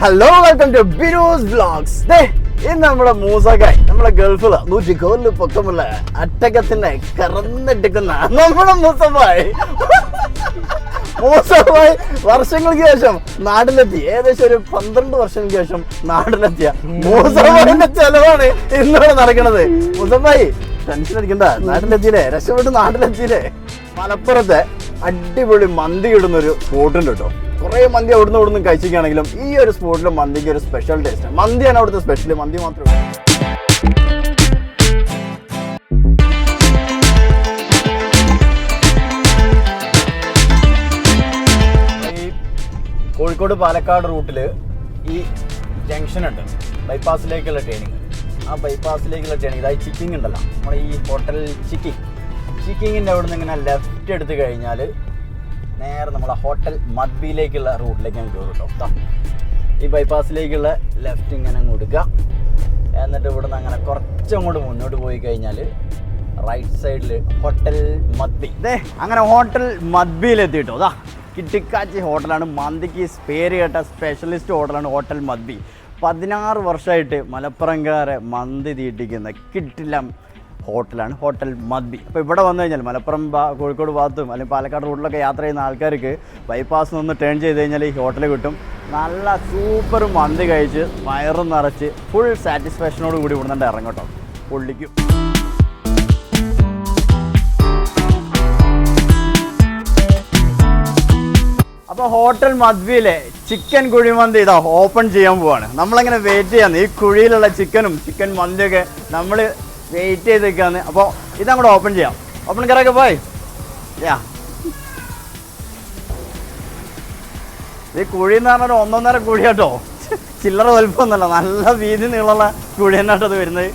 Hello welcome to Bino's blogs ഇന്ന് നമ്മുടെ മൂസക്കായി നമ്മുടെ ഗൾഫിൽ നൂറ്റി കോലിന് പൊക്കമുള്ള അട്ടകത്തിനെ കറന്നിട്ടിക്കുന്ന നമ്മുടെ മൂസമായി മൂസമായി വർഷങ്ങൾക്ക് ശേഷം നാട്ടിലെത്തി. ഏകദേശം ഒരു പന്ത്രണ്ട് വർഷങ്ങൾക്ക് ശേഷം നാട്ടിലെത്തിയ മൂസഭായിന്റെ ചെലവാണ് ഇന്നിവിടെ നടക്കുന്നത്. മൂസഭായി ടെൻഷൻ അടിക്കണ്ട. നാട്ടിലെത്തിയില്ലേ? രക്ഷപ്പെട്ട് നാട്ടിലെത്തിയില്ലേ? മലപ്പുറത്തെ അടിപൊളി മന്തി ഇടുന്ന ഒരു സ്പോട്ടുണ്ട് കേട്ടോ. കുറേ മന്തി അവിടുന്ന് ഇവിടുന്ന് കഴിച്ചിരിക്കുകയാണെങ്കിലും ഈ ഒരു സ്പോട്ടിൽ മന്തിക്ക് ഒരു സ്പെഷ്യൽ ടേസ്റ്റ് മന്തിയാണ് അവിടുത്തെ സ്പെഷ്യൽ മന്തി മാത്രമേ കോഴിക്കോട് പാലക്കാട് റൂട്ടിൽ ഈ ജംഗ്ഷൻ ഉണ്ട്. ബൈപ്പാസിലേക്കുള്ള ട്രെയിനിങ് ആ ബൈപ്പാസിലേക്കുള്ള ട്രെയിനിങ് ഇതായി ചിക്കിങ് ഉണ്ടല്ലോ. നമ്മുടെ ഈ ഹോട്ടൽ ചിക്കിങ് ചിക്കിങ്ങിന്റെ അവിടെ നിന്ന് ഇങ്ങനെ ലെഫ്റ്റ് എടുത്തു കഴിഞ്ഞാൽ നേരെ നമ്മളെ ഹോട്ടൽ മദ്ബിയിലേക്കുള്ള റൂട്ടിലേക്ക് ഞാൻ കയറും കേട്ടോ. ഈ ബൈപ്പാസിലേക്കുള്ള ലെഫ്റ്റ് ഇങ്ങനെ കൊടുക്കുക എന്നിട്ട് ഇവിടുന്ന് അങ്ങനെ കുറച്ചങ്ങോട്ട് മുന്നോട്ട് പോയി കഴിഞ്ഞാൽ റൈറ്റ് സൈഡിൽ ഹോട്ടൽ മദ്ബി. ദേ അങ്ങനെ ഹോട്ടൽ മദ്ബിയിലെത്തി കേട്ടോ. അതാ കിട്ടിക്കാച്ചി ഹോട്ടലാണ്. മന്തിക്ക് പേര് കേട്ട സ്പെഷ്യലിസ്റ്റ് ഹോട്ടലാണ് ഹോട്ടൽ മദ്ബി. പതിനാറ് വർഷമായിട്ട് മലപ്പുറംകാരെ മന്തി തീട്ടിക്കുന്ന കിട്ടില്ല. ഹോട്ടലാണ്. ഹോട്ടൽ മദ്ബി. അപ്പോൾ ഇവിടെ വന്നു കഴിഞ്ഞാൽ മലപ്പുറം കോഴിക്കോട് ഭാഗത്തും അല്ലെങ്കിൽ പാലക്കാട് റൂട്ടിലൊക്കെ യാത്ര ചെയ്യുന്ന ആൾക്കാർക്ക് ബൈപ്പാസ് നിന്ന് ടേൺ ചെയ്ത് കഴിഞ്ഞാൽ ഈ ഹോട്ടൽ കിട്ടും. നല്ല സൂപ്പർ മന്തി കഴിച്ച് വയറും നിറച്ച് ഫുൾ സാറ്റിസ്ഫാക്ഷനോട് കൂടി ഇവിടെ നിന്ന് ഇറങ്ങട്ടോ പൊള്ളിക്കും. അപ്പോൾ ഹോട്ടൽ മദ്വിയിലെ ചിക്കൻ കുഴിമന്തി ഇതാ ഓപ്പൺ ചെയ്യാൻ പോവാണ്. നമ്മളങ്ങനെ വെയിറ്റ് ചെയ്യാന്ന് ഈ കുഴിയിലുള്ള ചിക്കനും ചിക്കൻ മന്തിയൊക്കെ നമ്മൾ വെയിറ്റ് ചെയ്ത് നിൽക്കാന്ന് അപ്പോൾ ഇതങ്ങോട്ട് ഓപ്പൺ ചെയ്യാം. ഓപ്പൺ കറൊക്കെ പോയി. യാ ഈ കുഴി എന്ന് പറഞ്ഞാൽ ഒന്നൊന്നര കുഴി കേട്ടോ. ചില്ലറ വലുപ്പമൊന്നുമല്ല. നല്ല വീതി നീളമുള്ള കുഴി തന്നെയാട്ടോ അത് വരുന്നത്.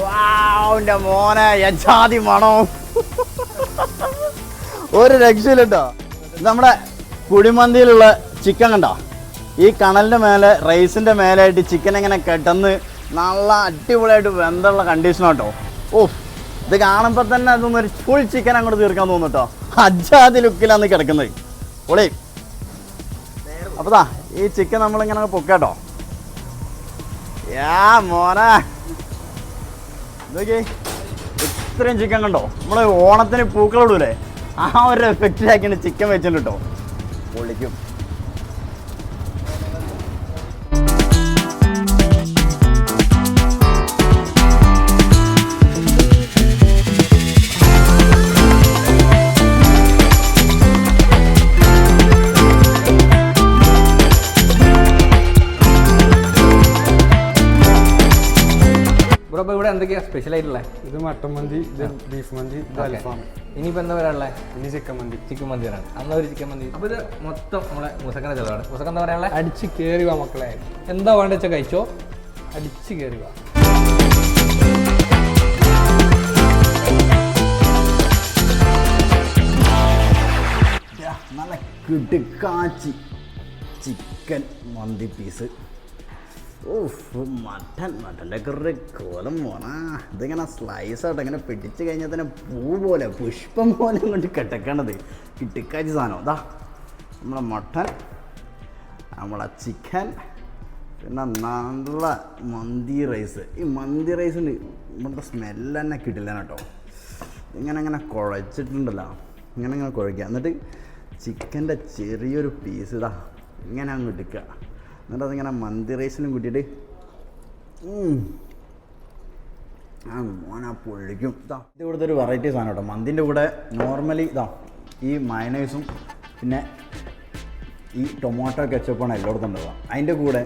വാവിന്റെ മോനെ യജാതി മണോ. ഒരു രക്ഷയില്ല കേട്ടോ. ഇത് നമ്മുടെ കുഴിമന്തിയിലുള്ള ചിക്കൻ കണ്ടോ? ഈ കണലിന്റെ മേലെ റൈസിന്റെ മേലായിട്ട് ചിക്കൻ എങ്ങനെ കെട്ടന്ന് നല്ല അടിപൊളിയായിട്ട് വെന്തുള്ള കണ്ടീഷൻ കേട്ടോ ഓ ഇത് കാണുമ്പോൾ തന്നെ അതൊന്നൊരു ഫുൾ ചിക്കൻ അങ്ങോട്ട് തീർക്കാൻ തോന്നും അജാതി ലുക്കിലാണ് കിടക്കുന്നത്. പൊളി. അപ്പോൾ ഈ ചിക്കൻ നമ്മളിങ്ങനെ പൊക്കാട്ടോ യാ മോനെ. നോക്കി ഇത്രയും ചിക്കൻ കണ്ടോ? നമ്മൾ ഓണത്തിന് പൂക്കളിടൂലേ ആ ഒരു എഫക്റ്റിലാക്കിയാണ് ചിക്കൻ വെച്ചിട്ടുണ്ട് കേട്ടോ പൊളിക്കും. എന്തൊക്കെയാ സ്പെഷ്യൽ ആയിട്ടുള്ളത് ഇത് മട്ടൻ മന്തി ഇത് ബീഫ് മന്തി ഇത് അൽഫാം. ഇനിയിപ്പോൾ എന്താ പറയാനുള്ളത് ഇനി ചിക്കൻ മന്തി. ചിക്കൻ മന്തിയാണ് അന്ന് ഒരു ചിക്കൻ മന്തി. അപ്പോൾ ഇത് മൊത്തം നമ്മളെ മുസക്കന്റെ ചിലവാണ്. മുസക്ക എന്താ പറയാനുള്ളത് അടിച്ച് കയറി വാ മക്കളെ. എന്താ വേണ്ട വെച്ചാൽ കഴിച്ചോ? അടിച്ച് കയറി വാ. നല്ല കിടുക്കാച്ചി. Chicken mandi piece. Of mutton മട്ടന്റെ കുറേ കോലം പോണാ ഇതിങ്ങനെ സ്ലൈസ് ആയിട്ട് ഇങ്ങനെ പിടിച്ചു കഴിഞ്ഞാൽ തന്നെ പൂ പോലെ പുഷ്പം പോലെ കൊണ്ട് കിടക്കണത്. കിട്ടിക്കാച്ചി സാധനം. അതാ നമ്മളെ മട്ടൻ നമ്മളെ ചിക്കൻ പിന്നെ നല്ല മന്തി റൈസ് ഈ മന്തി റൈസിന് നമ്മുടെ സ്മെല്ല് തന്നെ കിട്ടില്ല കേട്ടോ. ഇങ്ങനെ ഇങ്ങനെ കുഴച്ചിട്ടുണ്ടല്ലോ. ഇങ്ങനെ ഇങ്ങനെ കുഴക്കുക. എന്നിട്ട് ചിക്കന്റെ ചെറിയൊരു പീസ് ഇതാ ഇങ്ങനെ അങ്ങ് എടുക്കുക. എന്നിട്ട് അതിങ്ങനെ മന്തി റൈസിലും കൂട്ടിയിട്ട്. ആ പൊള്ളിക്കും. ഇതാ ഇത് ഇവിടുത്തെ ഒരു വെറൈറ്റി സാധനം കേട്ടോ. മന്തിന്റെ കൂടെ നോർമലി ഇതാ ഈ മയനൈസും പിന്നെ ഈ ടൊമാറ്റോ കെച്ചപ്പാണ് എല്ലായിടത്തും ഉണ്ടാവുക. അതിന്റെ കൂടെ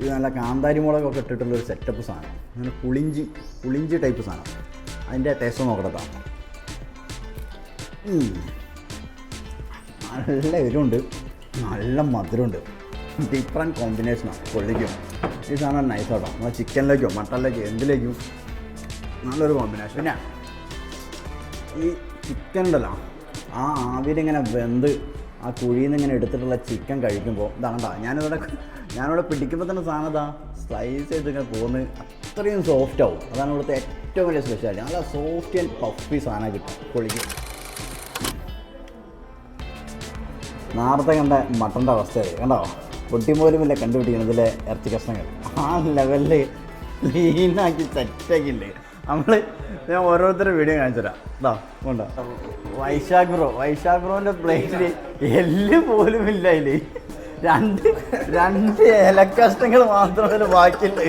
ഇത് നല്ല കാന്താരി മുളകൊക്കെ ഇട്ടിട്ടുള്ള ഒരു സെറ്റപ്പ് സാധനം. അങ്ങനെ പുളിഞ്ചി പുളിഞ്ചി ടൈപ്പ് സാധനം. അതിന്റെ ടേസ്റ്റ് നോക്കട്ടെ നല്ല എരിവുണ്ട്. നല്ല മധുരമുണ്ട്. ഡിഫറെന്റ് കോമ്പിനേഷനാണ് പൊള്ളിക്കും ഈ സാധനം നൈസാട്ടോ നമ്മൾ ചിക്കനിലേക്കോ മട്ടനിലേക്കോ എന്തിലേക്കും നല്ലൊരു കോമ്പിനേഷൻ പിന്നെ ഈ ചിക്കൻ ഉണ്ടല്ലോ ആ ആവിയിലിങ്ങനെ വെന്ത് ആ കുഴിയിൽ നിന്ന് ഇങ്ങനെ എടുത്തിട്ടുള്ള ചിക്കൻ കഴിക്കുമ്പോൾ ഇതാണ്ടാ ഞാനിവിടെ ഞാനിവിടെ പിടിക്കുമ്പോൾ തന്നെ സാധനം ഇതാ സ്ലൈസ് ചെയ്ത് ഇങ്ങനെ പോകുന്നത് അത്രയും സോഫ്റ്റ് ആവും. അതാണ് ഇവിടുത്തെ ഏറ്റവും വലിയ സ്പെഷ്യാലിറ്റി നല്ല സോഫ്റ്റ് ആൻഡ് പഫി സാധനം കിട്ടും പൊളിക്കും നേരത്തെ കണ്ട മട്ടന്റെ അവസ്ഥയായി കണ്ടോ? പൊട്ടിപ്പോലുമില്ല കണ്ടുപിടിക്കുന്നതിലെ ഇറച്ചി കഷ്ണങ്ങൾ? ആ ലെവലിൽ ക്ലീനാക്കി സെറ്റാക്കിയില്ലേ നമ്മൾ ഞാൻ ഓരോരുത്തരുടെ വീഡിയോ കാണിച്ചുതരാം. ഇതാ കൊണ്ടോ. വൈശാഖ് ബ്രോ വൈശാഖ് ബ്രോന്റെ പ്ലേറ്റിൽ എല്ല് പോലും ഇല്ല അതിൽ രണ്ട് രണ്ട് ഇലക്കഷ്ണങ്ങൾ മാത്രമേ ബാക്കിയുള്ളൂ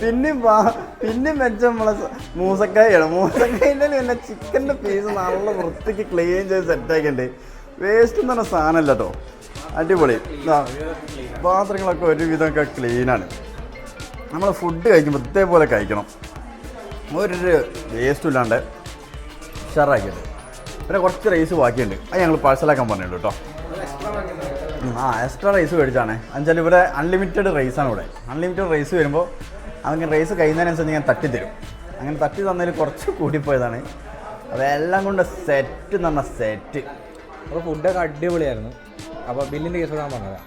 പിന്നെ പിന്നെ വെച്ച നമ്മളെ മൂസക്കായാണ്. മൂസക്കായിന്റെ പിന്നെ ചിക്കന്റെ പീസ് നല്ല വൃത്തിക്ക് ക്ലീൻ ചെയ്ത് സെറ്റാക്കിണ്ട് വേസ്റ്റ് എന്ന് പറഞ്ഞ സാധനമല്ല കേട്ടോ. അടിപൊളി. പാത്രങ്ങളൊക്കെ ഒരുവിധമൊക്കെ ക്ലീനാണ് നമ്മൾ ഫുഡ് കഴിക്കുമ്പോൾ ഇതേപോലെ കഴിക്കണം. ഒരു വേസ്റ്റും ഇല്ലാണ്ട് ഉഷാറാക്കിയിട്ട് പിന്നെ കുറച്ച് റൈസ് ബാക്കിയുണ്ട്. അത് ഞങ്ങൾ പാഴ്സലാക്കാൻ പറഞ്ഞുള്ളൂ കേട്ടോ. ആ എക്സ്ട്രാ റൈസ് മേടിച്ചാണ് എന്നുവെച്ചാൽ ഇവിടെ അൺലിമിറ്റഡ് റൈസാണ് ഇവിടെ. അൺലിമിറ്റഡ് റൈസ് വരുമ്പോൾ അങ്ങനെ റൈസ് കഴിയുന്നതിനനുസരിച്ച് ഞാൻ തട്ടി തരും അങ്ങനെ തട്ടി തന്നതിൽ കുറച്ച് കൂടിപ്പോയതാണ്. അതെല്ലാം കൊണ്ട് സെറ്റ് എന്ന് പറഞ്ഞ സെറ്റ് അപ്പോൾ ഫുഡൊക്കെ അടിപൊളിയായിരുന്നു. അപ്പോൾ ബില്ലിന്റെ കേസ് ഞാൻ പറഞ്ഞതാണ്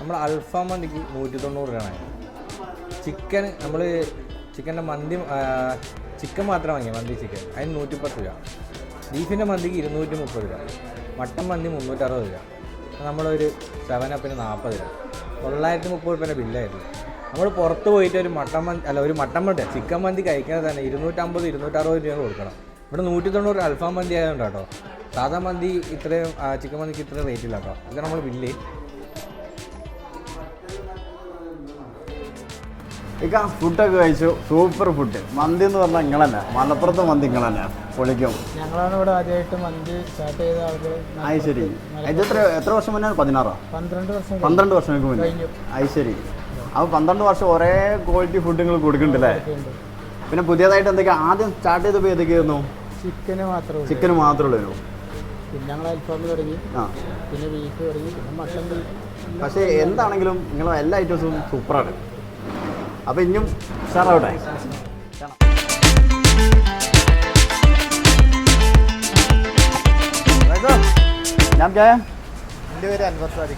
നമ്മൾ അൽഫാം മന്തിക്ക് നൂറ്റി തൊണ്ണൂറ് രൂപയാണ്. ചിക്കൻ നമ്മൾ ചിക്കന്റെ മന്തി ചിക്കൻ മാത്രം വാങ്ങിയ മന്തി ചിക്കൻ. അതിന് നൂറ്റിപ്പത്ത് രൂപ. ബീഫിന്റെ മന്തിക്ക് ഇരുന്നൂറ്റി മുപ്പത് രൂപ. മട്ടൻ മന്തി മുന്നൂറ്ററുപത് രൂപ. നമ്മളൊരു സെവൻ അപ്പിന് നാൽപ്പത് രൂപ. തൊള്ളായിരത്തി മുപ്പത് രൂപേന്റെ ബില്ലായിരുന്നു. നമ്മൾ പുറത്ത് പോയിട്ട് ഒരു മട്ടൻ മന്തി അല്ല ഒരു മട്ടൻ മന്തി ചിക്കൻ മന്തി കഴിക്കുന്നത് തന്നെ ഇരുന്നൂറ്റമ്പത് ഇരുന്നൂറ്ററുപത് രൂപ കൊടുക്കണം. ഇവിടെ നൂറ്റി തൊണ്ണൂറ് അൽഫാം മന്തി ആയതുകൊണ്ട് കേട്ടോ സാധാ മന്തി ഇത്രയും ചിക്കൻ മന്തിക്ക് ഇത്രയും റേറ്റ് ഇല്ല കേട്ടോ. ഇത് നമ്മൾ ബില്ല് ഇക്ക ഫുഡൊക്കെ കഴിച്ചു. സൂപ്പർ ഫുഡ് മന്തി എന്ന് പറഞ്ഞാൽ ഇങ്ങളെന്നെ മലപ്പുറത്ത് മന്തി ഇങ്ങളെന്നെ പൊളിക്കും. ഞങ്ങളാണ് ഇവിടെ ആദ്യമായിട്ട് മന്തി സ്റ്റാർട്ട് ചെയ്ത ആളുകൾ അത് ശരി. ഇത് എത്ര എത്ര വർഷം മുന്നേ? പതിനാറോ? പന്ത്രണ്ട് വർഷം പന്ത്രണ്ട് വർഷങ്ങൾക്ക് മുന്നേ. കഴിഞ്ഞു. അത് ശരി. അപ്പോൾ പന്ത്രണ്ട് വർഷം ഒരേ ക്വാളിറ്റി ഫുഡ് നിങ്ങൾ കൊടുക്കുന്നുണ്ടല്ലേ? പിന്നെ പുതിയതായിട്ട് എന്തൊക്കെയാണ് ആദ്യം സ്റ്റാർട്ട് ചെയ്തപ്പോൾ ഏതൊക്കെയായിരുന്നു? ചിക്കന് മാത്രമേ ഉള്ളൂ. ചിക്കൻ മാത്രമേ ഉള്ളൂ. പിന്നെ ഞങ്ങൾ അൽഫാം തുടങ്ങി. ആ. പിന്നെ ബീഫ് തുടങ്ങി. പിന്നെ മട്ടൻ പക്ഷേ എന്താണെങ്കിലും നിങ്ങൾ എല്ലാ ഐറ്റംസും സൂപ്പറാണ് അപ്പോൾ ഇനിയും ഉഷാറാവട്ടെ ഞാൻ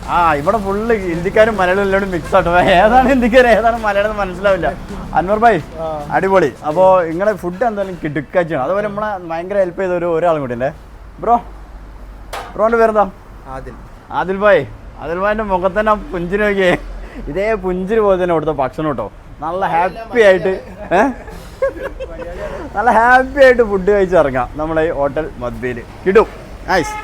ആ ഇവിടെ ഫുള്ള് ഹിന്ദിക്കാരും മലയാളം എല്ലാവരും മിക്സ് ആട്ടോ. ഏതാണ് ഹിന്ദിക്കാർ ഏതാണ് മലയാളം മനസ്സിലാവില്ല. അൻവർ ഭായ് അടിപൊളി. അപ്പോൾ നിങ്ങളെ ഫുഡ് എന്തായാലും കിടുക്കാച്ചാണ് അതുപോലെ നമ്മളെ ഭയങ്കര ഹെൽപ്പ് ചെയ്ത ഒരു ഒരാളും കൂടി അല്ലേ? ബ്രോ ബ്രോന്റെ പേരെന്താ? ആദിൽ. ആദിൽ ഭായ്. ആദിൽ ഭായിന്റെ മുഖത്തന്നെ ആ പുഞ്ചിരി നോക്കിയേ. ഇതേ പുഞ്ചിരി പോലെ തന്നെ കൊടുത്ത ഭക്ഷണം കേട്ടോ. നല്ല ഹാപ്പി ആയിട്ട് നല്ല ഹാപ്പി ആയിട്ട് ഫുഡ് കഴിച്ചിറങ്ങാം. നമ്മളെ ഈ ഹോട്ടൽ മദ്ബയിൽ കിട്ടും നൈസ്